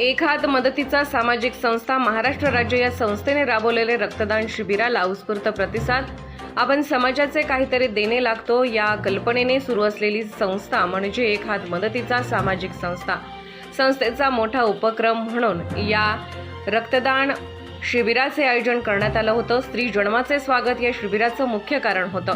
एक हात मदतीचा सामाजिक संस्था महाराष्ट्र राज्य या संस्थेने राबवलेले रक्तदान शिबिराला उत्स्फूर्त प्रतिसाद. आपण समाजाचे काहीतरी देणे लागतो या कल्पनेने सुरू असलेली संस्था म्हणजे एक हात मदतीचा सामाजिक संस्था. संस्थेचा मोठा उपक्रम म्हणून या रक्तदान शिबिराचे आयोजन करण्यात आलं होतं. स्त्री जन्माचे स्वागत या शिबिराचं मुख्य कारण होतं.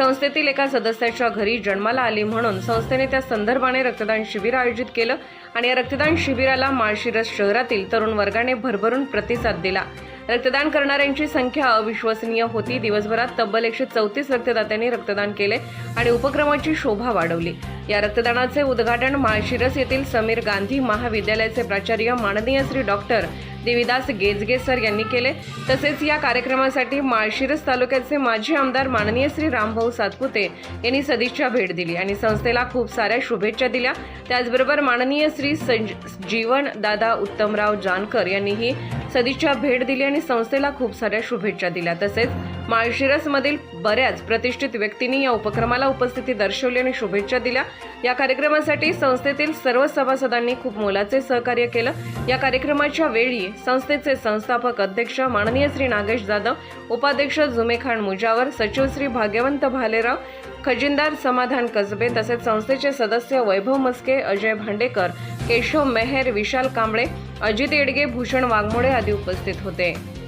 संस्थेतील एका सदस्याच्या घरी जन्माला आली म्हणून संस्थेने त्या संदर्भाने रक्तदान शिबिर आयोजित केलं आणि या रक्तदान शिबिराला माळशिरस शहरातील तरुण वर्गाने भरभरून प्रतिसाद दिला. रक्तदान करणाऱ्यांची संख्या अविश्वसनीय होती. दिवसभरात तब्बल एकशे चौतीस रक्तदात्यांनी रक्तदान केले आणि उपक्रमाची शोभा वाढवली. या रक्तदानाचे उद्घाटन माळशिरस येथील समीर गांधी महाविद्यालयाचे प्राचार्य माननीय श्री डॉक्टर देवीदास गेजगे सर यांनी केले. तसेच या कार्यक्रमासाठी माळशिरस तालुक्याचे माजी आमदार माननीय श्री रामभाऊ सातपुते यांनी सदिच्छा भेट दिली आणि संस्थेला खूप साऱ्या शुभेच्छा दिल्या. त्याचबरोबर माननीय श्री संज जीवन दादा उत्तमराव जानकर यांनीही सदिच्छा भेट दिली आणि संस्थेला खूप साऱ्या शुभेच्छा दिल्या. तसेच माळशिरसमधील बऱ्याच प्रतिष्ठित व्यक्तींनी या उपक्रमाला उपस्थिती दर्शवली आणि शुभेच्छा दिल्या. या कार्यक्रमासाठी संस्थेतील सर्व सभासदांनी खूप मोलाचे सहकार्य केलं. या कार्यक्रमाच्या वेळी संस्थेचे संस्थापक अध्यक्ष माननीय श्री नागेश जाधव उपाध्यक्ष जुमेखान मुजावर सचिव श्री भाग्यवंत भालेराव खजिनदार समाधान कसबे तसेच संस्थेचे सदस्य वैभव मस्के अजय भांडेकर केशव मेहेर विशाल कांबळे अजित येडगे भूषण वाघमोडे आदी उपस्थित होते.